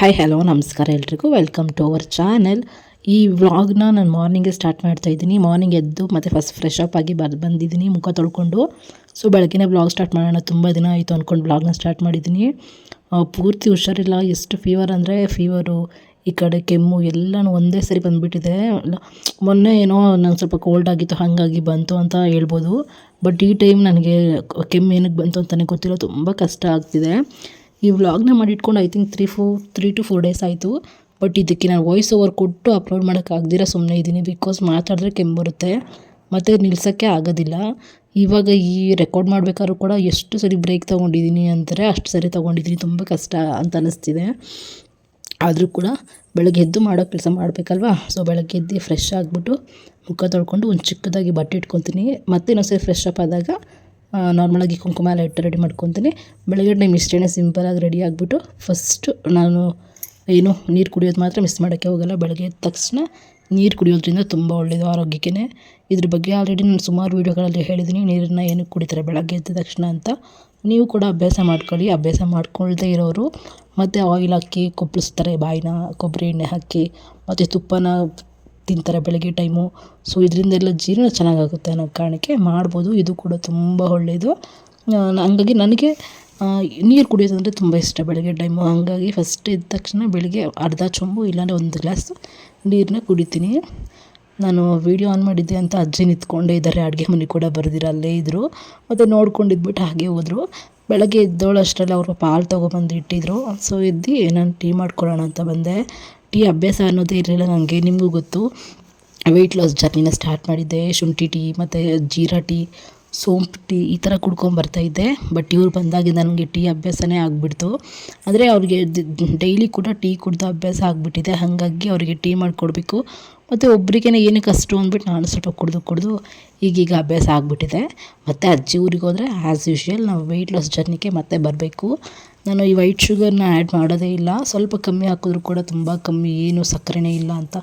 Hi hello ನಮಸ್ಕಾರ ಎಲ್ರಿಗೂ. Welcome to our channel ಈ ವ್ಲಾಗ್ನ ನಾನು ಮಾರ್ನಿಂಗೇ ಸ್ಟಾರ್ಟ್ ಮಾಡ್ತಾ ಇದ್ದೀನಿ. ಮಾರ್ನಿಂಗ್ ಎದ್ದು ಮತ್ತು ಫಸ್ಟ್ ಫ್ರೆಶ್ ಅಪ್ ಆಗಿ ಬರ್ ಬಂದಿದ್ದೀನಿ, ಮುಖ ತೊಳ್ಕೊಂಡು. ಸೊ ಬೆಳಗ್ಗೆ ವ್ಲಾಗ್ ಸ್ಟಾರ್ಟ್ ಮಾಡೋಣ. ತುಂಬ ದಿನ ಆಯಿತು ಅಂದ್ಕೊಂಡು ವ್ಲಾಗ್ನ ಸ್ಟಾರ್ಟ್ ಮಾಡಿದ್ದೀನಿ. ಪೂರ್ತಿ ಹುಷಾರಿಲ್ಲ. ಎಷ್ಟು ಫೀವರ್ ಅಂದರೆ ಫೀವರು ಈ ಕಡೆ ಕೆಮ್ಮು, ಎಲ್ಲನೂ ಒಂದೇ ಸರಿ ಬಂದುಬಿಟ್ಟಿದೆ. ಮೊನ್ನೆ ಏನೋ ನಂಗೆ ಸ್ವಲ್ಪ ಕೋಲ್ಡ್ ಆಗಿತ್ತು, ಹಾಗಾಗಿ ಬಂತು ಅಂತ ಹೇಳ್ಬೋದು. ಬಟ್ ಈ ಟೈಮ್ ನನಗೆ ಕೆಮ್ಮು ಏನಕ್ಕೆ ಬಂತು ಅಂತಲೇ ಗೊತ್ತಿಲ್ಲ. ತುಂಬ ಕಷ್ಟ ಆಗ್ತಿದೆ. ಈ ವ್ಲಾಗ್ನ ಮಾಡಿಟ್ಕೊಂಡು I think three four three to four days ಆಯಿತು. ಬಟ್ ಇದಕ್ಕೆ ನಾನು ವಾಯ್ಸ್ ಓವರ್ ಕೊಟ್ಟು ಅಪ್ಲೋಡ್ ಮಾಡೋಕ್ಕಾಗ್ದಿರ ಸುಮ್ಮನೆ ಇದ್ದೀನಿ ಬಿಕಾಸ್ ಮಾತಾಡಿದ್ರೆ ಕೆಮ್ಮು ಬರುತ್ತೆ ಮತ್ತು ನಿಲ್ಸೋಕ್ಕೆ ಆಗೋದಿಲ್ಲ. ಇವಾಗ ಈ ರೆಕಾರ್ಡ್ ಮಾಡಬೇಕಾದ್ರೂ ಕೂಡ ಎಷ್ಟು ಸರಿ ಬ್ರೇಕ್ ತೊಗೊಂಡಿದ್ದೀನಿ ಅಂತಾರೆ ಅಷ್ಟು ಸರಿ ತೊಗೊಂಡಿದ್ದೀನಿ ತುಂಬ ಕಷ್ಟ ಅಂತ ಅನ್ನಿಸ್ತಿದೆ ಆದರೂ ಕೂಡ ಬೆಳಗ್ಗೆ ಎದ್ದು ಮಾಡೋ ಕೆಲಸ ಮಾಡಬೇಕಲ್ವಾ? ಸೊ ಬೆಳಗ್ಗೆ ಎದ್ದು ಫ್ರೆಶ್ ಆಗಿಬಿಟ್ಟು ಮುಖ ತೊಳ್ಕೊಂಡು ಒಂದು ಚಿಕ್ಕದಾಗಿ ಬಟ್ಟೆ ಇಟ್ಕೊತೀನಿ ಮತ್ತೆ ಇನ್ನೊಂದ್ಸರಿ ಫ್ರೆಶ್ ಅಪ್ ಆದಾಗ ನಾರ್ಮಲಾಗಿ ಕುಂಕುಮ ಎಲ್ಲ ಇಟ್ಟು ರೆಡಿ ಮಾಡ್ಕೊತೀನಿ. ಬೆಳಗ್ಗೆ ಇಷ್ಟೇ ಸಿಂಪಲಾಗಿ ರೆಡಿ ಆಗಿಬಿಟ್ಟು ಫಸ್ಟು ನಾನು ಏನು ನೀರು ಕುಡಿಯೋದು ಮಾತ್ರ ಮಿಸ್ ಮಾಡೋಕ್ಕೆ ಹೋಗಲ್ಲ. ಬೆಳಗ್ಗೆ ಎದ್ದ ತಕ್ಷಣ ನೀರು ಕುಡಿಯೋದ್ರಿಂದ ತುಂಬ ಒಳ್ಳೆಯದು ಆರೋಗ್ಯಕ್ಕೆ ಇದ್ರ ಬಗ್ಗೆ ಆಲ್ರೆಡಿ ನಾನು ಸುಮಾರು ವೀಡಿಯೋಗಳಲ್ಲಿ ಹೇಳಿದ್ದೀನಿ ನೀರನ್ನು ಏನಕ್ಕೆ ಕುಡಿತಾರೆ ಬೆಳಗ್ಗೆ ಎದ್ದ ತಕ್ಷಣ ಅಂತ. ನೀವು ಕೂಡ ಅಭ್ಯಾಸ ಮಾಡ್ಕೊಳ್ಳಿ. ಅಭ್ಯಾಸ ಮಾಡ್ಕೊಳ್ದೇ ಇರೋರು. ಮತ್ತು ಆಯಿಲ್ ಹಾಕಿ ಕೊಪ್ಪಳಿಸ್ತಾರೆ ಬಾಯಿನ ಕೊಬ್ಬರಿ ಎಣ್ಣೆ ಹಾಕಿ. ಮತ್ತು ತುಪ್ಪನ ತಿಂತಾರೆ ಬೆಳಗ್ಗೆ ಟೈಮು. ಸೊ ಇದರಿಂದೆಲ್ಲ ಜೀರ್ಣ ಚೆನ್ನಾಗಾಗುತ್ತೆ ಅನ್ನೋ ಕಾರಣಕ್ಕೆ ಮಾಡ್ಬೋದು. ಇದು ಕೂಡ ತುಂಬ ಒಳ್ಳೆಯದು ಹಂಗಾಗಿ ನನಗೆ ನೀರು ಕುಡಿಯೋದಂದರೆ ತುಂಬ ಇಷ್ಟ ಬೆಳಗ್ಗೆ ಟೈಮು. ಹಾಗಾಗಿ ಫಸ್ಟ್ ಇದ್ದ ತಕ್ಷಣ ಬೆಳಗ್ಗೆ ಅರ್ಧ ಚೊಂಬು, ಇಲ್ಲಾಂದರೆ ಒಂದು ಗ್ಲಾಸ್ ನೀರನ್ನ ಕುಡಿತೀನಿ. ನಾನು ವೀಡಿಯೋ ಆನ್ ಮಾಡಿದ್ದೆ ಅಂತ ಅಜ್ಜಿ ನಿಂತ್ಕೊಂಡೇ ಇದ್ದಾರೆ. ಅಡುಗೆ ಮನೆ ಕೂಡ ಬರೆದಿರ, ಅಲ್ಲೇ ಇದ್ದರು ಮತ್ತು ನೋಡ್ಕೊಂಡಿದ್ಬಿಟ್ಟು ಹಾಗೆ ಹೋದರು. ಬೆಳಗ್ಗೆ ಎದ್ದೋಳು ಅಷ್ಟರಲ್ಲಿ ಅವರು ಪಾಲು ತೊಗೊಬಂದು ಇಟ್ಟಿದ್ರು. ಸೊ ಎದ್ದು ನಾನು ಟೀ ಮಾಡ್ಕೊಳ್ಳೋಣ ಅಂತ ಬಂದೆ. ಟೀ ಅಭ್ಯಾಸ ಅನ್ನೋದೇ ಇರಲಿಲ್ಲ ನನಗೆ ನಿಮಗೂ ಗೊತ್ತು. ವೆಯ್ಟ್ ಲಾಸ್ ಜರ್ನಿನ ಸ್ಟಾರ್ಟ್ ಮಾಡಿದ್ದೆ, ಶುಂಠಿ ಟೀ ಮತ್ತು ಜೀರಾ ಟೀ ಸೋಂಪು ಟೀ ಈ ಥರ ಕುಡ್ಕೊಂಬರ್ತಾಯಿದ್ದೆ ಬಟ್ ಇವ್ರು ಬಂದಾಗಿಂದ ನನಗೆ ಟೀ ಅಭ್ಯಾಸನೇ ಆಗಿಬಿಡ್ತು. ಆದರೆ ಅವ್ರಿಗೆ ಡೈಲಿ ಕೂಡ ಟೀ ಕುಡ್ದು ಅಭ್ಯಾಸ ಆಗಿಬಿಟ್ಟಿದೆ. ಹಾಗಾಗಿ ಅವರಿಗೆ ಟೀ ಮಾಡಿಕೊಡ್ಬೇಕು. ಮತ್ತು ಒಬ್ರಿಗೇ ಏನಕ್ಕೆ ಅಷ್ಟು ಅಂದ್ಬಿಟ್ಟು ನಾನು ಸ್ವಲ್ಪ ಕುಡಿದು ಕುಡಿದು ಈಗೀಗ ಅಭ್ಯಾಸ ಆಗಿಬಿಟ್ಟಿದೆ. ಮತ್ತು ಅಜ್ಜಿ ಊರಿಗೆ ಹೋದರೆ ಆ್ಯಸ್ ಯೂಶ್ವಲ್ ನಾವು ವೆಯ್ಟ್ ಲಾಸ್ ಜರ್ನಿಗೆ ಮತ್ತೆ ಬರಬೇಕು. ನಾನು ಈ ವೈಟ್ ಶುಗರ್ನ ಆ್ಯಡ್ ಮಾಡೋದೇ ಇಲ್ಲ. ಸ್ವಲ್ಪ ಕಮ್ಮಿ ಹಾಕಿದ್ರು ಕೂಡ ತುಂಬ ಕಮ್ಮಿ, ಏನು ಸಕ್ಕರೆನೇ ಇಲ್ಲ ಅಂತ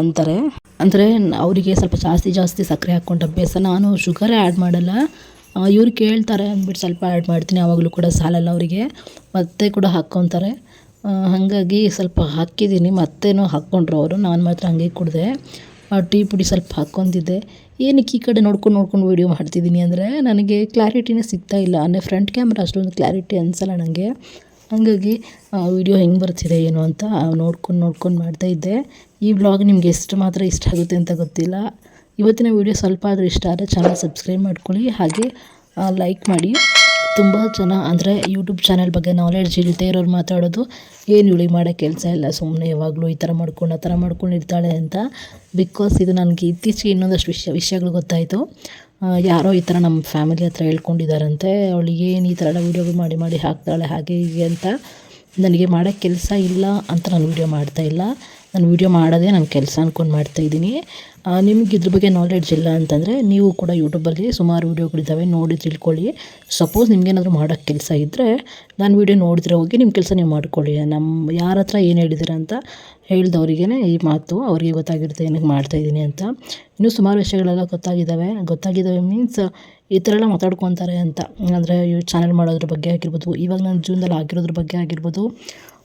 ಅಂತಾರೆ. ಅಂದರೆ ಅವರಿಗೆ ಸ್ವಲ್ಪ ಜಾಸ್ತಿ ಜಾಸ್ತಿ ಸಕ್ಕರೆ ಹಾಕ್ಕೊಂಡು ಅಭ್ಯಾಸ. ನಾನು ಶುಗರೇ ಆ್ಯಡ್ ಮಾಡಲ್ಲ. ಇವ್ರು ಕೇಳ್ತಾರೆ ಅಂದ್ಬಿಟ್ಟು ಸ್ವಲ್ಪ ಆ್ಯಡ್ ಮಾಡ್ತೀನಿ ಆವಾಗಲೂ ಕೂಡ ಸಾಲಲ್ಲ ಅವರಿಗೆ. ಮತ್ತೆ ಕೂಡ ಹಾಕ್ಕೊತಾರೆ. ಹಾಗಾಗಿ ಸ್ವಲ್ಪ ಹಾಕಿದ್ದೀನಿ. ಮತ್ತೇನೋ ಹಾಕ್ಕೊಂಡ್ರು ಅವರು, ನಾನು ಮಾತ್ರ ಹಂಗೆ ಕುಡಿದೆ. ಟೀ ಪುಡಿ ಸ್ವಲ್ಪ ಹಾಕ್ಕೊತಿದ್ದೆ ಏನಕ್ಕೆ ಈ ಕಡೆ ನೋಡ್ಕೊಂಡು ನೋಡ್ಕೊಂಡು ವೀಡಿಯೋ ಮಾಡ್ತಿದ್ದೀನಿ ಅಂದರೆ ನನಗೆ ಕ್ಲಾರಿಟಿನೇ ಸಿಗ್ತಾ ಇಲ್ಲ. ಅಂದರೆ ಫ್ರಂಟ್ ಕ್ಯಾಮ್ರಾ ಅಷ್ಟೊಂದು ಕ್ಲಾರಿಟಿ ಅನಿಸಲ್ಲ ನನಗೆ ಹಾಗಾಗಿ ವೀಡಿಯೋ ಹೆಂಗೆ ಬರ್ತಿದೆ ಏನು ಅಂತ ನೋಡ್ಕೊಂಡು ನೋಡ್ಕೊಂಡು ಮಾಡ್ತಾ ಇದ್ದೆ. ಈ ವ್ಲಾಗ್ ನಿಮ್ಗೆ ಎಷ್ಟು ಮಾತ್ರ ಇಷ್ಟ ಆಗುತ್ತೆ ಅಂತ ಗೊತ್ತಿಲ್ಲ. ಇವತ್ತಿನ ವೀಡಿಯೋ ಸ್ವಲ್ಪ ಆದರೂ ಇಷ್ಟ ಆದರೆ ಚಾನಲ್ ಸಬ್ಸ್ಕ್ರೈಬ್ ಮಾಡ್ಕೊಳ್ಳಿ. ಹಾಗೆ ಲೈಕ್ ಮಾಡಿ. ತುಂಬ ಜನ ಅಂದರೆ ಯೂಟ್ಯೂಬ್ ಚಾನಲ್ ಬಗ್ಗೆ ನಾಲೆಡ್ಜ್ ಇಲ್ಲದೆ ಇರೋರು ಮಾತಾಡೋದು, ಏನು ಇವಳಿಗೆ ಮಾಡೋ ಕೆಲಸ ಇಲ್ಲ ಸುಮ್ಮನೆ ಯಾವಾಗಲೂ ಈ ಥರ ಮಾಡ್ಕೊಂಡು, ಆ ಥರ ಮಾಡ್ಕೊಂಡು ಇರ್ತಾಳೆ ಅಂತ. ಬಿಕಾಸ್ ಇದು ನನಗೆ ಇತ್ತೀಚೆಗೆ ಇನ್ನೊಂದಷ್ಟು ವಿಷಯ, ವಿಷಯಗಳು ಗೊತ್ತಾಯಿತು. ಯಾರೋ ಈ ಥರ ನಮ್ಮ ಫ್ಯಾಮಿಲಿ ಹತ್ರ ಹೇಳ್ಕೊಂಡಿದ್ದಾರಂತೆ ಅವಳು ಏನು ಈ ಥರ ಎಲ್ಲ ವೀಡಿಯೋಗಳು ಮಾಡಿ ಮಾಡಿ ಹಾಕ್ತಾಳೆ, ಹಾಗೆ ಹೀಗೆ ಅಂತ. ನನಗೆ ಮಾಡೋ ಕೆಲಸ ಇಲ್ಲ ಅಂತ ನಾನು ವೀಡಿಯೋ ಮಾಡ್ತಾಯಿಲ್ಲ ನಾನು ವೀಡಿಯೋ ಮಾಡೋದೇ ನನ್ನ ಕೆಲಸ ಅಂದ್ಕೊಂಡು ಮಾಡ್ತಾಯಿದ್ದೀನಿ ನಿಮ್ಗೆ ಇದ್ರ ಬಗ್ಗೆ ನಾಲೆಡ್ಜ್ ಇಲ್ಲ ಅಂತಂದರೆ ನೀವು ಕೂಡ ಯೂಟ್ಯೂಬಲ್ಲಿ ಸುಮಾರು ವೀಡಿಯೋಗಳಿದ್ದಾವೆ ನೋಡಿ ತಿಳ್ಕೊಳ್ಳಿ. ಸಪೋಸ್ ನಿಮ್ಗೇನಾದರೂ ಮಾಡೋಕ್ಕೆ ಕೆಲಸ ಇದ್ದರೆ ನಾನು ವೀಡಿಯೋ ನೋಡಿದ್ರೆ ಹೋಗಿ ನಿಮ್ಮ ಕೆಲಸ ನೀವು ಮಾಡ್ಕೊಳ್ಳಿ. ನಮ್ಮ ಯಾರ ಹತ್ರ ಏನು ಹೇಳಿದ್ದೀರ ಅಂತ ಹೇಳ್ದವ್ರಿಗೇ ಈ ಮಾತು, ಅವರಿಗೆ ಗೊತ್ತಾಗಿರುತ್ತೆ ಏನಕ್ಕೆ ಮಾಡ್ತಾಯಿದ್ದೀನಿ ಅಂತ. ಇನ್ನೂ ಸುಮಾರು ವಿಷಯಗಳೆಲ್ಲ ಗೊತ್ತಾಗಿದ್ದಾವೆ ಗೊತ್ತಾಗಿದ್ದಾವೆ ಮೀನ್ಸ್ ಈ ಥರ ಎಲ್ಲ ಮಾತಾಡ್ಕೊತಾರೆ ಅಂತ. ಅಂದರೆ ಚಾನಲ್ ಮಾಡೋದ್ರ ಬಗ್ಗೆ ಆಗಿರ್ಬೋದು, ಇವಾಗ ನಾನು ಜೀವನದಲ್ಲಿ ಆಗಿರೋದ್ರ ಬಗ್ಗೆ ಆಗಿರ್ಬೋದು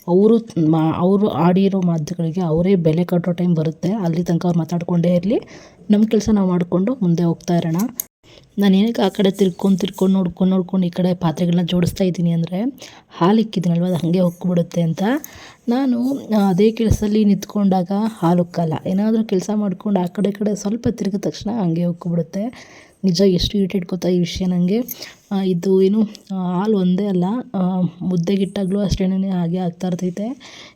ಅವರು ಮಾ, ಅವರು ಆಡಿರೋ ಮಾತುಗಳಿಗೆ ಅವರೇ ಬೆಲೆ ಕಟ್ಟೋ ಟೈಮ್ ಬರುತ್ತೆ. ಅಲ್ಲಿ ತನಕ ಅವ್ರು ಮಾತಾಡ್ಕೊಂಡೇ ಇರಲಿ. ನಮ್ಮ ಕೆಲಸ ನಾವು ಮಾಡಿಕೊಂಡು ಮುಂದೆ ಹೋಗ್ತಾ ಇರೋಣ. ನಾನು ಏನಕ್ಕೆ ಆ ಕಡೆ ತಿರ್ಕೊಂಡು ತಿರ್ಕೊಂಡು ನೋಡ್ಕೊಂಡು ನೋಡ್ಕೊಂಡು ಈ ಕಡೆ ಪಾತ್ರೆಗಳನ್ನ ಜೋಡಿಸ್ತಾ ಇದ್ದೀನಿ ಅಂದರೆ ಹಾಲು ಇಕ್ಕಿದ್ದೀನಲ್ವ, ಅದು ಹಾಗೆ ಹೊಕ್ಕಿಬಿಡುತ್ತೆ ಅಂತ. ನಾನು ಅದೇ ಕೆಲಸದಲ್ಲಿ ನಿಂತ್ಕೊಂಡಾಗ ಹಾಲು ಉಕ್ಕಲ್ಲ ಏನಾದರೂ ಕೆಲಸ ಮಾಡ್ಕೊಂಡು ಆ ಕಡೆ ಕಡೆ ಸ್ವಲ್ಪ ತಿರುಗಿದ ತಕ್ಷಣ ಹಾಗೆ ಉಕ್ಕಿಬಿಡುತ್ತೆ ನಿಜ ಎಷ್ಟು ಇರಿಟೇಟ್ ಗೊತ್ತಾ ಈ ವಿಷಯ ನನಗೆ ಇದು ಏನು ಹಾಲು ಒಂದೇ ಅಲ್ಲ ಮುದ್ದೆಗಿಟ್ಟಾಗಲೂ ಅಷ್ಟೇನೇ ಹಾಗೆ ಆಗ್ತಾ ಇರ್ತೈತೆ.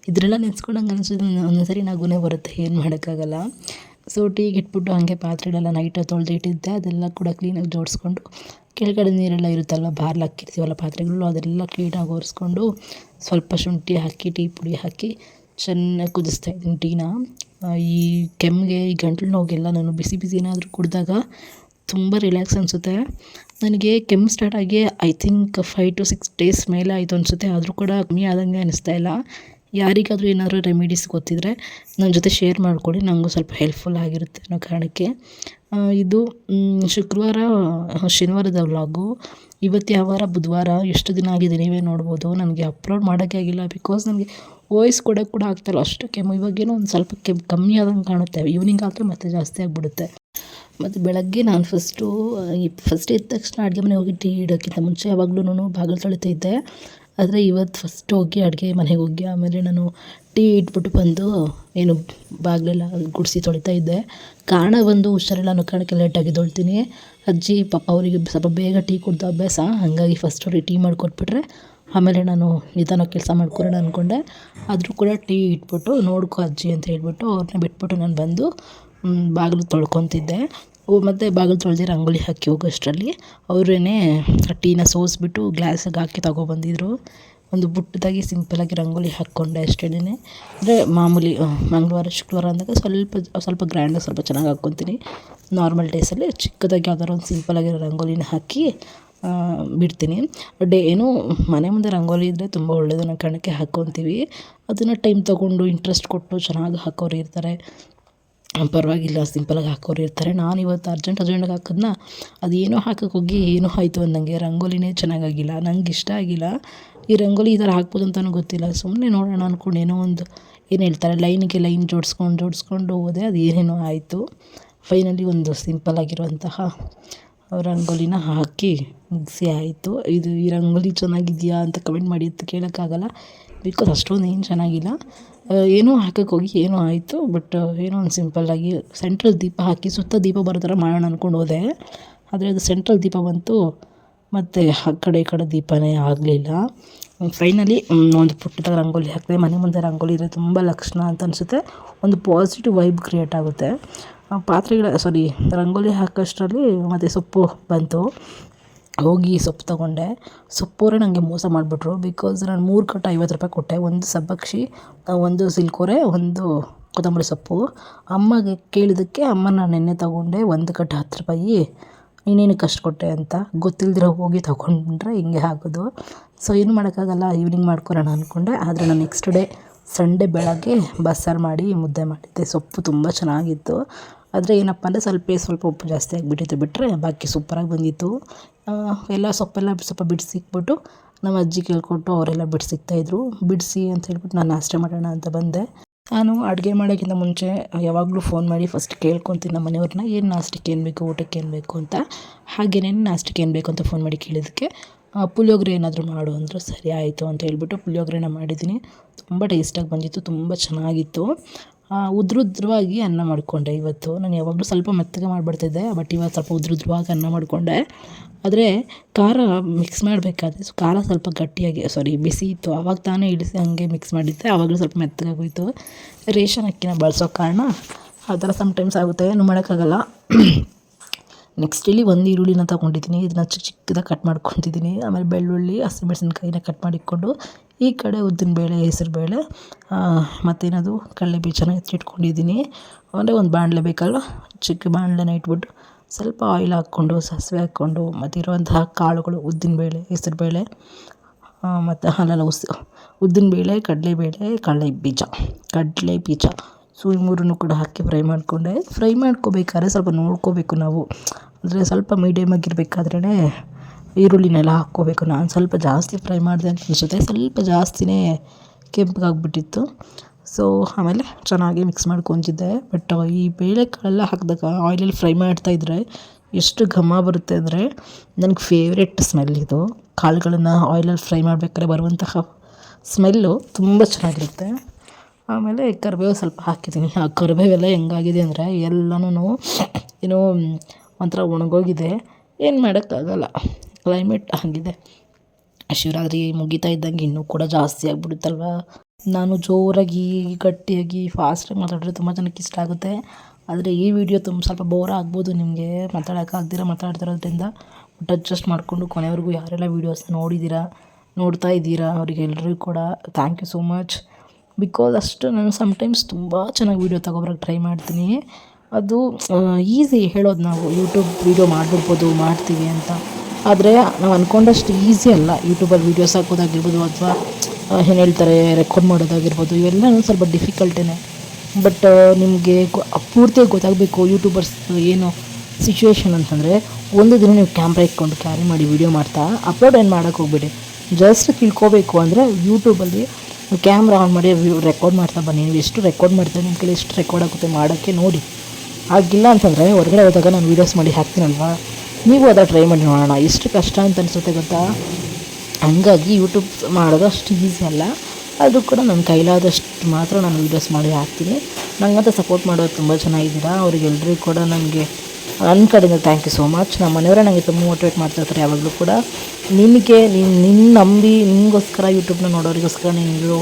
ಇದರೆಲ್ಲ ನೆನೆಸ್ಕೊಂಡಂಗೆ ಅನಿಸಿದ್ರೆ ಒಂದೊಂದ್ಸರಿ ನಗುನೇ ಬರುತ್ತೆ, ಏನು ಮಾಡೋಕ್ಕಾಗಲ್ಲ. ಸೊ ಟೀಗೆ ಇಟ್ಬಿಟ್ಟು ಹಾಗೆ ಪಾತ್ರೆಗಳೆಲ್ಲ ನೈಟ್ ತೊಳೆದು ಇಟ್ಟಿದ್ದೆ, ಅದೆಲ್ಲ ಕೂಡ ಕ್ಲೀನಾಗಿ ಜೋಡಿಸ್ಕೊಂಡು, ಕೆಳಗಡೆ ನೀರೆಲ್ಲ ಇರುತ್ತಲ್ವ, ಬಾರ್ಲು ಹಾಕಿರ್ತೀವಲ್ಲ ಪಾತ್ರೆಗಳು, ಅದೆಲ್ಲ ಕ್ಲೀನಾಗಿ ಒರೆಸ್ಕೊಂಡು, ಸ್ವಲ್ಪ ಶುಂಠಿ ಹಾಕಿ, ಟೀ ಪುಡಿ ಹಾಕಿ, ಚೆನ್ನಾಗಿ ಕುದಿಸ್ತಾ ಇದ್ದೀನಿ ಟೀನ. ಈ ಕೆಮ್ಮಿಗೆ ಈ ಗಂಟ್ಲು ನೋವಿಗೆಲ್ಲ ನಾನು ಬಿಸಿ ಬಿಸಿ ಏನಾದರೂ ಕುಡಿದಾಗ ತುಂಬ ರಿಲ್ಯಾಕ್ಸ್ ಅನಿಸುತ್ತೆ. ನನಗೆ ಕೆಮ್ಮು ಸ್ಟಾರ್ಟ್ ಆಗಿ I think five to six days ಮೇಲೆ ಆಯಿತು ಅನಿಸುತ್ತೆ. ಆದರೂ ಕೂಡ ಕಮ್ಮಿ ಆದಂಗೆ ಅನಿಸ್ತಾ ಇಲ್ಲ. ಯಾರಿಗಾದರೂ ಏನಾದರೂ ರೆಮಿಡೀಸ್ ಗೊತ್ತಿದ್ದರೆ ನನ್ನ ಜೊತೆ ಶೇರ್ ಮಾಡ್ಕೊಳ್ಳಿ. ನನಗೂ ಸ್ವಲ್ಪ ಹೆಲ್ಪ್ಫುಲ್ ಆಗಿರುತ್ತೆ ಅನ್ನೋ ಕಾರಣಕ್ಕೆ. ಇದು ಶುಕ್ರವಾರ, ಶನಿವಾರದ ವ್ಲಾಗು ಇವತ್ತು ಯಾವ ವಾರ? ಬುಧವಾರ. ಎಷ್ಟು ದಿನ ಆಗಿದೆ ನೀವೇ ನೋಡ್ಬೋದು. ನನಗೆ ಅಪ್ಲೋಡ್ ಮಾಡೋಕ್ಕೆ ಆಗಿಲ್ಲ ಬಿಕಾಸ್ ನನಗೆ ವಾಯ್ಸ್ ಕೊಡೋಕ್ಕೆ ಕೂಡ ಆಗ್ತಾಯಿಲ್ಲ ಅಷ್ಟು ಕೆಮ್ಮು. ಇವಾಗೇನೋ ಒಂದು ಸ್ವಲ್ಪ ಕೆಮ್ಮು, ಕಮ್ಮಿ ಆದಂಗೆ ಕಾಣುತ್ತೆ. ಈವ್ನಿಂಗ್ ಆದರೆ ಮತ್ತೆ ಜಾಸ್ತಿ ಆಗಿಬಿಡುತ್ತೆ. ಮತ್ತು ಬೆಳಗ್ಗೆ ನಾನು ಫಸ್ಟು ಫಸ್ಟ್ ಎದ್ದ ತಕ್ಷಣ ಅಡುಗೆ ಮನೆ ಹೋಗಿ ಟೀ ಇಡೋಕ್ಕಿಂತ ಮುಂಚೆ ಯಾವಾಗಲೂ ಬಾಗಿಲು ತೊಳಿತಾಯಿದ್ದೆ ಆದರೆ ಇವತ್ತು ಫಸ್ಟ್ ಹೋಗಿ ಅಡುಗೆ ಮನೆಗೆ ಹೋಗಿ, ಆಮೇಲೆ ನಾನು ಟೀ ಇಟ್ಬಿಟ್ಟು ಬಂದು ಏನು ಬಾಗಿಲೆಲ್ಲ ಗುಡಿಸಿ ತೊಳಿತಾ ಇದ್ದೆ. ಕಾರಣ ಬಂದು ಹುಷಾರಿಲ್ಲ ಅನ್ನೋ ಕಾರಣಕ್ಕೆ ಲೇಟಾಗಿ ತೊಳ್ತೀನಿ. ಅಜ್ಜಿ ಪಾಪ ಅವರಿಗೆ ಸ್ವಲ್ಪ ಬೇಗ ಟೀ ಕುಡ್ದು ಅಭ್ಯಾಸ, ಹಾಗಾಗಿ ಫಸ್ಟ್ ಅವ್ರಿಗೆ ಟೀ ಮಾಡಿಕೊಟ್ಬಿಟ್ರೆ ಆಮೇಲೆ ನಾನು ನಿಧಾನ ಕೆಲಸ ಮಾಡ್ಕೊಳ್ಳೋಣ ಅಂದ್ಕೊಂಡೆ ಆದರೂ ಕೂಡ ಟೀ ಇಟ್ಬಿಟ್ಟು ನೋಡ್ಕೊ ಅಜ್ಜಿ ಅಂತ ಹೇಳ್ಬಿಟ್ಟು ಅವ್ರನ್ನ ಬಿಟ್ಬಿಟ್ಟು ನಾನು ಬಂದು ಬಾಗಿಲು ತೊಳ್ಕೊತಿದ್ದೆ. ಮತ್ತು ಬಾಗಿಲು ತೊಳೆದು ರಂಗೋಲಿ ಹಾಕಿ ಹೋಗೋಷ್ಟರಲ್ಲಿ ಅವರೇನೆ ಟೀನ ಸೋಸಿಬಿಟ್ಟು ಗ್ಲಾಸಿಗೆ ಹಾಕಿ ತಗೊಬಂದಿದ್ರು. ಒಂದು ಬುಟ್ಟದಾಗಿ ಸಿಂಪಲಾಗಿ ರಂಗೋಲಿ ಹಾಕ್ಕೊಂಡೆ ಅಷ್ಟೇನೆ ಅಂದರೆ ಮಾಮೂಲಿ ಮಂಗಳವಾರ ಶುಕ್ರವಾರ ಅಂದಾಗ ಸ್ವಲ್ಪ ಸ್ವಲ್ಪ ಗ್ರ್ಯಾಂಡಾಗಿ ಸ್ವಲ್ಪ ಚೆನ್ನಾಗಿ ಹಾಕ್ಕೊತೀನಿ. ನಾರ್ಮಲ್ ಡೇಸಲ್ಲಿ ಚಿಕ್ಕದಾಗಿ ಯಾವ್ದಾದ್ರು ಒಂದು ಸಿಂಪಲ್ಲಾಗಿರೋ ರಂಗೋಲಿನ ಹಾಕಿ ಬಿಡ್ತೀನಿ. ಡೇ ಏನು, ಮನೆ ಮುಂದೆ ರಂಗೋಲಿ ಇದ್ದರೆ ತುಂಬ ಒಳ್ಳೆಯದು ಅನ್ನೋ ಕಾರಣಕ್ಕೆ ಹಾಕ್ಕೊತೀವಿ. ಅದನ್ನು ಟೈಮ್ ತೊಗೊಂಡು ಇಂಟ್ರೆಸ್ಟ್ ಕೊಟ್ಟು ಚೆನ್ನಾಗಿ ಹಾಕೋರು ಇರ್ತಾರೆ. ಪರವಾಗಿಲ್ಲ ಸಿಂಪಲಾಗಿ ಹಾಕೋರು ಇರ್ತಾರೆ. ನಾನು ಇವತ್ತು ಅರ್ಜೆಂಟ್ ಅರ್ಜೆಂಟಾಗಿ ಹಾಕಿದ್ನ ಅದೇನೋ ಹಾಕಕ್ಕೆ ಹೋಗಿ ಏನೋ ಆಯಿತು ಅಂದಂಗೆ. ರಂಗೋಲಿನೇ ಚೆನ್ನಾಗಾಗಿಲ್ಲ, ನಂಗೆ ಇಷ್ಟ ಆಗಿಲ್ಲ. ಈ ರಂಗೋಲಿ ಈ ಥರ ಹಾಕ್ಬೋದು ಅಂತಲೂ ಗೊತ್ತಿಲ್ಲ. ಸುಮ್ಮನೆ ನೋಡೋಣ ಅಂದ್ಕೊಂಡು ಏನೋ ಒಂದು ಏನು ಹೇಳ್ತಾರೆ ಲೈನಿಗೆ ಲೈನ್ ಜೋಡಿಸ್ಕೊಂಡು ಜೋಡಿಸ್ಕೊಂಡು ಹೋದೆ ಅದು ಏನೇನೋ ಆಯಿತು. ಫೈನಲಿ ಒಂದು ಸಿಂಪಲ್ ಆಗಿರುವಂತಹ ರಂಗೋಲಿನ ಹಾಕಿ ಮುಗಿಸಿ ಆಯಿತು. ಇದು ಈ ರಂಗೋಲಿ ಚೆನ್ನಾಗಿದೆಯಾ ಅಂತ ಕಮೆಂಟ್ ಮಾಡಿ ಅಂತ ಕೇಳೋಕ್ಕಾಗಲ್ಲ. ಬಿಕಾಸ್ ಅಷ್ಟೊಂದು ಏನು ಚೆನ್ನಾಗಿಲ್ಲ. ಏನೋ ಹಾಕಕ್ಕೆ ಹೋಗಿ, ಏನೋ ಆಯಿತು, ಬಟ್ ಏನೋ ಒಂದು ಸಿಂಪಲ್ಲಾಗಿ ಸೆಂಟ್ರಲ್ ದೀಪ ಹಾಕಿ ಸುತ್ತ ದೀಪ ಬರೋ ಥರ ಮಾಡೋಣ ಅಂದ್ಕೊಂಡು ಹೋದೆ. ಆದರೆ ಅದು ಸೆಂಟ್ರಲ್ ದೀಪ ಬಂತು, ಮತ್ತು ಆ ಕಡೆ ಈ ಕಡೆ ದೀಪನೇ ಆಗಲಿಲ್ಲ. ಫೈನಲಿ ಒಂದು ಪುಟ್ಟದಾಗ ರಂಗೋಲಿ ಹಾಕಿದೆ, ಮನೆ ಮುಂದೆ ರಂಗೋಲಿ ಇದ್ರೆ ತುಂಬ ಲಕ್ಷಣ ಅಂತ ಅನಿಸುತ್ತೆ. ಒಂದು ಪಾಸಿಟಿವ್ ವೈಬ್ ಕ್ರಿಯೇಟ್ ಆಗುತ್ತೆ. ಪಾತ್ರೆಗಳ ಸಾರಿ ರಂಗೋಲಿ ಹಾಕೋಷ್ಟರಲ್ಲಿ ಮತ್ತು ಸೊಪ್ಪು ಬಂತು. ಹೋಗಿ ಸೊಪ್ಪು ತೊಗೊಂಡೆ. ಸೊಪ್ಪೋರೆ ನನಗೆ ಮೋಸ ಮಾಡಿಬಿಟ್ರು. ಬಿಕಾಸ್ ನಾನು ಮೂರು ಕಟ್ಟು ಐವತ್ತು ರೂಪಾಯಿ ಕೊಟ್ಟೆ. ಒಂದು ಸಬ್ಬಕ್ಷಿ, ಒಂದು ಸಿಲ್ಕೋರೆ, ಒಂದು ಕೊತ್ತಂಬರಿ ಸೊಪ್ಪು. ಅಮ್ಮಗೆ ಕೇಳಿದ್ದಕ್ಕೆ ಅಮ್ಮ ನಾನು ನಿನ್ನೆ ತೊಗೊಂಡೆ. ಒಂದು ಕಟ್ಟು ಹತ್ತು ರೂಪಾಯಿ. ನೀನೇನಕ್ಕೆ ಕಷ್ಟ ಕೊಟ್ಟೆ ಅಂತ. ಗೊತ್ತಿಲ್ದಿರೋ ಹೋಗಿ ತೊಗೊಂಡ್ರೆ ಹಿಂಗೆ ಆಗೋದು. ಸೊ ಏನು ಮಾಡೋಕ್ಕಾಗಲ್ಲ. ಈವ್ನಿಂಗ್ ಮಾಡ್ಕೊಳೋಣ ಅಂದ್ಕೊಂಡೆ ಆದರೆ ನಾನು ನೆಕ್ಸ್ಟ್ ಡೇ ಸಂಡೇ ಬೆಳಗ್ಗೆ ಬಸ್ಸಾರು ಮಾಡಿ ಮುದ್ದೆ ಮಾಡಿದ್ದೆ. ಸೊಪ್ಪು ತುಂಬ ಚೆನ್ನಾಗಿತ್ತು. ಆದರೆ ಏನಪ್ಪ ಅಂದರೆ ಸ್ವಲ್ಪ ಸ್ವಲ್ಪ ಉಪ್ಪು ಜಾಸ್ತಿ ಆಗಿಬಿಟ್ಟಿತ್ತು ಬಿಟ್ಟರೆ ಬಾಕಿ ಸೂಪರಾಗಿ ಬಂದಿತ್ತು. ಎಲ್ಲ ಸೊಪ್ಪೆಲ್ಲ ಸ್ವಲ್ಪ ಬಿಡಿಸಿಕ್ಬಿಟ್ಟು ನಮ್ಮ ಅಜ್ಜಿ ಕೇಳ್ಕೊಟ್ಟು ಅವರೆಲ್ಲ ಬಿಡಿಸಿಕ್ತಾಯಿದ್ರು ಬಿಡಿಸಿ ಅಂತ ಹೇಳ್ಬಿಟ್ಟು ನಾನು ನಾಷ್ಟ ಮಾಡೋಣ ಅಂತ ಬಂದೆ. ನಾನು ಅಡುಗೆ ಮಾಡೋಕ್ಕಿಂತ ಮುಂಚೆ ಯಾವಾಗಲೂ ಫೋನ್ ಮಾಡಿ ಫಸ್ಟ್ ಕೇಳ್ಕೊತೀನಿ ನಮ್ಮ ಮನೆಯವ್ರನ್ನ, ಏನು ನಾಷ್ಟಕ್ಕೆ ಏನು ಬೇಕು, ಊಟಕ್ಕೆ ಏನು ಬೇಕು ಅಂತ. ಹಾಗೇನೇ ನಾಷ್ಟಕ್ಕೆ ಏನು ಬೇಕು ಅಂತ ಫೋನ್ ಮಾಡಿ ಕೇಳಿದ್ದಕ್ಕೆ ಪುಳಿಯೋಗರೆ ಏನಾದರೂ ಮಾಡು ಅಂದರು ಸರಿ ಆಯಿತು ಅಂತ ಹೇಳ್ಬಿಟ್ಟು ಪುಳಿಯೋಗರೆನ ಮಾಡಿದ್ದೀನಿ. ತುಂಬ ಟೇಸ್ಟಾಗಿ ಬಂದಿತ್ತು, ತುಂಬ ಚೆನ್ನಾಗಿತ್ತು. ಉದ್ರುದ್ರವಾಗಿ ಅನ್ನ ಮಾಡಿಕೊಂಡೆ ಇವತ್ತು. ನಾನು ಯಾವಾಗಲೂ ಸ್ವಲ್ಪ ಮೆತ್ತಗೆ ಮಾಡಿಬಿಡ್ತಿದ್ದೆ ಬಟ್ ಇವತ್ತು ಸ್ವಲ್ಪ ಉದ್ರುದ್ರವಾಗಿ ಅನ್ನ ಮಾಡಿಕೊಂಡೆ. ಆದರೆ ಖಾರ ಮಿಕ್ಸ್ ಮಾಡಬೇಕಾದ್ರೆ ಸೊ ಖಾರ ಸ್ವಲ್ಪ ಗಟ್ಟಿಯಾಗಿ ಸಾರಿ ಬಿಸಿ ಇತ್ತು. ಆವಾಗ ತಾನೇ ಇಳಿಸಿ ಹಾಗೆ ಮಿಕ್ಸ್ ಮಾಡಿದ್ದೆ ಆವಾಗಲೂ ಸ್ವಲ್ಪ ಮೆತ್ತಗಾಗೋಯಿತು ರೇಷನ್ ಅಕ್ಕಿನ ಬಳಸೋ ಕಾರಣ ಆ ಥರ ಸಮ್ಟೈಮ್ಸ್ ಆಗುತ್ತೆ, ಏನು ಮಾಡೋಕ್ಕಾಗಲ್ಲ. ನೆಕ್ಸ್ಟ್ ಇಲ್ಲಿ ಒಂದು ಈರುಳ್ಳಿನ ತೊಗೊಂಡಿದ್ದೀನಿ, ಇದನ್ನ ಚಿಕ್ಕ ಚಿಕ್ಕದಾಗಿ ಕಟ್ ಮಾಡ್ಕೊತಿದ್ದೀನಿ. ಆಮೇಲೆ ಬೆಳ್ಳುಳ್ಳಿ, ಹಸಿಮೆಣಸಿನ್ಕಾಯಿನ ಕಟ್ ಮಾಡಿಕೊಂಡು ಈ ಕಡೆ ಉದ್ದಿನ ಬೇಳೆ ಉದ್ದಿನಬೇಳೆ ಹೆಸರುಬೇಳೆ ಮತ್ತೇನದು, ಕಡಲೆ ಬೀಜನ ಎತ್ತಿಟ್ಕೊಂಡಿದ್ದೀನಿ. ಅಂದರೆ ಒಂದು ಬಾಣಲೆ ಬೇಕಲ್ವ? ಚಿಕ್ಕ ಬಾಣಲೆನ ಇಟ್ಬಿಟ್ಟು ಸ್ವಲ್ಪ ಆಯಿಲ್ ಹಾಕ್ಕೊಂಡು, ಸಾಸಿವೆ ಹಾಕ್ಕೊಂಡು, ಮತ್ತಿರುವಂತಹ ಕಾಳುಗಳು, ಉದ್ದಿನ ಬೇಳೆ ಉದ್ದಿನಬೇಳೆ ಹೆಸರುಬೇಳೆ ಮತ್ತು ಅಲ್ಲೆಲ್ಲ ಉಸ್ ಉದ್ದಿನಬೇಳೆ ಕಡಲೆಬೇಳೆ ಕಡಲೆ ಬೀಜ ಕಡಲೆ ಬೀಜ. ಸೊ ಈ ಮೂರನ್ನು ಕೂಡ ಹಾಕಿ ಫ್ರೈ ಮಾಡಿಕೊಂಡೆ. ಫ್ರೈ ಮಾಡ್ಕೋಬೇಕಾದ್ರೆ ಸ್ವಲ್ಪ ನೋಡ್ಕೋಬೇಕು ನಾವು. ಅಂದರೆ ಸ್ವಲ್ಪ ಮೀಡಿಯಮ್ ಆಗಿರಬೇಕಾದ್ರೇ ಈರುಳ್ಳಿನೆಲ್ಲ ಹಾಕ್ಕೋಬೇಕು. ನಾನು ಸ್ವಲ್ಪ ಜಾಸ್ತಿ ಫ್ರೈ ಮಾಡಿದೆ ಅಂತ ಅನಿಸುತ್ತೆ. ಸ್ವಲ್ಪ ಜಾಸ್ತಿನೇ ಕೆಂಪಗಾಗ್ಬಿಟ್ಟಿತ್ತು. ಸೊ ಆಮೇಲೆ ಚೆನ್ನಾಗಿ ಮಿಕ್ಸ್ ಮಾಡ್ಕೊತಿದ್ದೆ. ಬಟ್ ಈ ಬೇಳೆಕಾಳೆಲ್ಲ ಹಾಕಿದಾಗ ಆಯಿಲಲ್ಲಿ ಫ್ರೈ ಮಾಡ್ತಾಯಿದ್ರೆ ಎಷ್ಟು ಘಮ ಬರುತ್ತೆ ಅಂದರೆ ನನಗೆ ಫೇವ್ರೆಟ್ ಸ್ಮೆಲ್ ಇದು. ಕಾಳುಗಳನ್ನು ಆಯಿಲಲ್ಲಿ ಫ್ರೈ ಮಾಡಬೇಕಾದ್ರೆ ಬರುವಂತಹ ಸ್ಮೆಲ್ಲು ತುಂಬ ಚೆನ್ನಾಗಿರುತ್ತೆ. ಆಮೇಲೆ ಕರಿಬೇವು ಸ್ವಲ್ಪ ಹಾಕಿದ್ದೀನಿ ಆ ಕರಿಬೇವೆಲ್ಲ ಹೆಂಗಾಗಿದೆ ಅಂದರೆ ಎಲ್ಲನೂ ಏನೋ ಒಂಥರ ಒಣಗೋಗಿದೆ. ಏನು ಮಾಡೋಕ್ಕಾಗಲ್ಲ. ಕ್ಲೈಮೇಟ್ ಹಾಗಿದೆ. ಶಿವರಾತ್ರಿ ಮುಗಿತಾ ಇದ್ದಂಗೆ ಇನ್ನೂ ಕೂಡ ಜಾಸ್ತಿ ಆಗಿಬಿಡುತ್ತಲ್ವ? ನಾನು ಜೋರಾಗಿ, ಗಟ್ಟಿಯಾಗಿ ಫಾಸ್ಟಾಗಿ ಮಾತಾಡಿದ್ರೆ ತುಂಬ ಜನಕ್ಕೆ ಇಷ್ಟ ಆಗುತ್ತೆ. ಆದರೆ ಈ ವಿಡಿಯೋ ತುಂಬ ಸ್ವಲ್ಪ ಬೋರ್ ಆಗ್ಬೋದು ನಿಮಗೆ. ಮಾತಾಡೋಕ್ಕಾಗ್ದಿರ ಮಾತಾಡ್ತಿರೋದ್ರಿಂದ ಬಟ್ ಅಡ್ಜಸ್ಟ್ ಮಾಡಿಕೊಂಡು ಕೊನೆವರೆಗೂ ಯಾರೆಲ್ಲ ವೀಡಿಯೋಸ್ ನೋಡಿದ್ದೀರಾ, ನೋಡ್ತಾ ಇದ್ದೀರಾ ಅವರಿಗೆಲ್ರಿಗೂ ಕೂಡ thank you so much because ಅಷ್ಟು ನಾನು ಸಮ್ಟೈಮ್ಸ್ ತುಂಬ ಚೆನ್ನಾಗಿ ವೀಡಿಯೋ ತೊಗೊಬರೋಕ್ಕೆ ಟ್ರೈ ಮಾಡ್ತೀನಿ. ಅದು ಈಸಿ ಹೇಳೋದು ನಾವು. ಯೂಟ್ಯೂಬ್ ವೀಡಿಯೋ ಮಾಡಿಬಿಡ್ಬೋದು, ಮಾಡ್ತೀವಿ ಅಂತ. ಆದರೆ ನಾವು ಅಂದ್ಕೊಂಡಷ್ಟು ಈಸಿ ಅಲ್ಲ ಯೂಟ್ಯೂಬಲ್ಲಿ ವೀಡಿಯೋಸ್ ಹಾಕೋದಾಗಿರ್ಬೋದು ಅಥವಾ ಏನು ಹೇಳ್ತಾರೆ ರೆಕಾರ್ಡ್ ಮಾಡೋದಾಗಿರ್ಬೋದು, ಇವೆಲ್ಲ ಸ್ವಲ್ಪ ಡಿಫಿಕಲ್ಟೇ ಬಟ್ ನಿಮಗೆ ಪೂರ್ತಿಯಾಗಿ ಗೊತ್ತಾಗಬೇಕು ಯೂಟ್ಯೂಬರ್ಸ್ ಏನು ಸಿಚುವೇಶನ್ ಅಂತಂದರೆ, ಒಂದು ದಿನ ನೀವು ಕ್ಯಾಮ್ರಾ ಇಟ್ಕೊಂಡು ಕ್ಯಾರಿ ಮಾಡಿ ವೀಡಿಯೋ ಮಾಡ್ತಾ ಅಪ್ಲೋಡ್ ಏನು ಮಾಡೋಕ್ಕೆ ಹೋಗ್ಬೇಡಿ. ಜಸ್ಟ್ ತಿಳ್ಕೊಬೇಕು ಅಂದರೆ ಯೂಟ್ಯೂಬಲ್ಲಿ ಕ್ಯಾಮ್ರಾ ಆನ್ ಮಾಡಿ ರೆಕಾರ್ಡ್ ಮಾಡ್ತಾ ಬನ್ನಿ. ನೀವು ಎಷ್ಟು ರೆಕಾರ್ಡ್ ಮಾಡ್ತಾರೆ ನಿಮ್ಮ ಕೈಲಿ ಎಷ್ಟು ರೆಕಾರ್ಡ್ ಆಗುತ್ತೆ ಮಾಡೋಕ್ಕೆ ನೋಡಿ. ಆಗಿಲ್ಲ ಅಂತಂದರೆ ಹೊರಗಡೆ ಹೋದಾಗ ನಾನು ವೀಡಿಯೋಸ್ ಮಾಡಿ ಹಾಕ್ತೀನಲ್ವಾ? ನೀವು ಅದ ಟ್ರೈ ಮಾಡಿ ನೋಡೋಣ. ಎಷ್ಟು ಕಷ್ಟ ಅಂತ ಅನಿಸುತ್ತೆ ಗೊತ್ತಾ? ಹಂಗಾಗಿ ಯೂಟ್ಯೂಬ್ ಮಾಡೋದು ಅಷ್ಟು ಈಸಿ ಅಲ್ಲ. ಆದರೂ ಕೂಡ ನನ್ನ ಕೈಲಾದಷ್ಟು ಮಾತ್ರ ನಾನು ವೀಡಿಯೋಸ್ ಮಾಡಿ ಹಾಕ್ತೀನಿ. ನಂಗಂತ ಸಪೋರ್ಟ್ ಮಾಡೋರು ತುಂಬ ಚೆನ್ನಾಗಿದ್ದೀರಾ? ಅವ್ರಿಗೆಲ್ಲರಿಗೂ ಕೂಡ ನನಗೆ ನನ್ನ ಕಡೆಯಿಂದ ಥ್ಯಾಂಕ್ ಯು ಸೋ ಮಚ್ ನಮ್ಮ ಮನೆಯವರೇ ನನಗೆ ತುಂಬ ಮೋಟಿವೇಟ್ ಮಾಡ್ತಾ ಇರ್ತಾರೆ ಯಾವಾಗಲೂ ಕೂಡ. ನಿಮಗೆ, ನೀನು ನಿನ್ನ ನಂಬಿ ನಿಮಗೋಸ್ಕರ ಯೂಟ್ಯೂಬ್ನ ನೋಡೋರಿಗೋಸ್ಕರ ನೀನು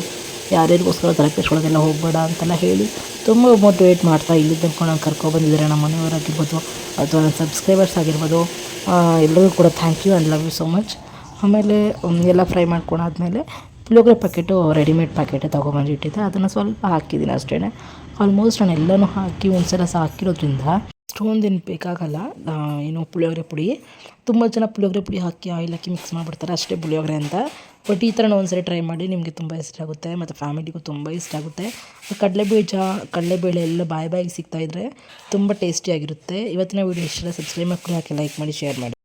ಯಾರ್ಯಾರಿಗೋಸ್ಕರ ತಲೆ ಕೆಡ್ಸ್ಕೊಳ್ಳೋದೆಲ್ಲ ಹೋಗಬೇಡ ಅಂತೆಲ್ಲ ಹೇಳಿ ತುಂಬ ಮೋಟಿವೇಟ್ ಮಾಡ್ತಾ ಇಲ್ಲಿ ತನಕ ನಾನು ಕರ್ಕೊಬಂದಿದ್ದಾರೆ ನಮ್ಮ ಮನೆಯವರಾಗಿರ್ಬೋದು ಅಥವಾ ನನ್ನ ಸಬ್ಸ್ಕ್ರೈಬರ್ಸ್ ಆಗಿರ್ಬೋದು. ಎಲ್ಲರಿಗೂ ಕೂಡ thank you and love you so much ಆಮೇಲೆ ಎಲ್ಲ ಫ್ರೈ ಮಾಡ್ಕೊಂಡಾದ್ಮೇಲೆ ಪುಳಿಯೋಗರೆ ಪ್ಯಾಕೆಟು ರೆಡಿಮೇಡ್ ಪ್ಯಾಕೆಟೇ ತೊಗೊಬಂದು ಇಟ್ಟಿದ್ದೆ. ಅದನ್ನು ಸ್ವಲ್ಪ ಹಾಕಿದ್ದೀನಿ ಅಷ್ಟೇ ಆಲ್ಮೋಸ್ಟ್ ನಾನು ಎಲ್ಲನೂ ಹಾಕಿ ಒಂದ್ಸಲ ಸಹ ಹಾಕಿರೋದ್ರಿಂದ ಅಷ್ಟೊಂದೇನು ಬೇಕಾಗಲ್ಲ. ಏನು ಪುಳಿಯೋಗರೆ ಪುಡಿ. ತುಂಬ ಜನ ಪುಳಿಯೋಗರೆ ಪುಡಿ ಹಾಕಿ ಆಯಿಲ್ ಹಾಕಿ ಮಿಕ್ಸ್ ಮಾಡಿಬಿಡ್ತಾರೆ. ಅಷ್ಟೇ ಪುಳಿಯೋಗರೆ ಅಂತ. ಬಟ್ ಈ ಥರ ಒಂದ್ಸರಿ ಟ್ರೈ ಮಾಡಿ ನಿಮಗೆ ತುಂಬ ಇಷ್ಟ ಆಗುತ್ತೆ, ಮತ್ತು ಫ್ಯಾಮಿಲಿಗೂ ತುಂಬ ಇಷ್ಟ ಆಗುತ್ತೆ. ಕಡಲೆಬೀಜ, ಕಡಲೆಬೇಳೆ ಎಲ್ಲ ಬಾಯಿ ಬಾಯಿಗೆ ಸಿಗ್ತಾಯಿದ್ರೆ ತುಂಬ ಟೇಸ್ಟಿಯಾಗಿರುತ್ತೆ ಇವತ್ತಿನ ವೀಡಿಯೋ ಇಷ್ಟ ಸಬ್ಸ್ಕ್ರೈಬ್ ಮಾಡ್ಕೊಂಡು ಹಾಕಿ ಲೈಕ್ ಮಾಡಿ ಶೇರ್ ಮಾಡಿ.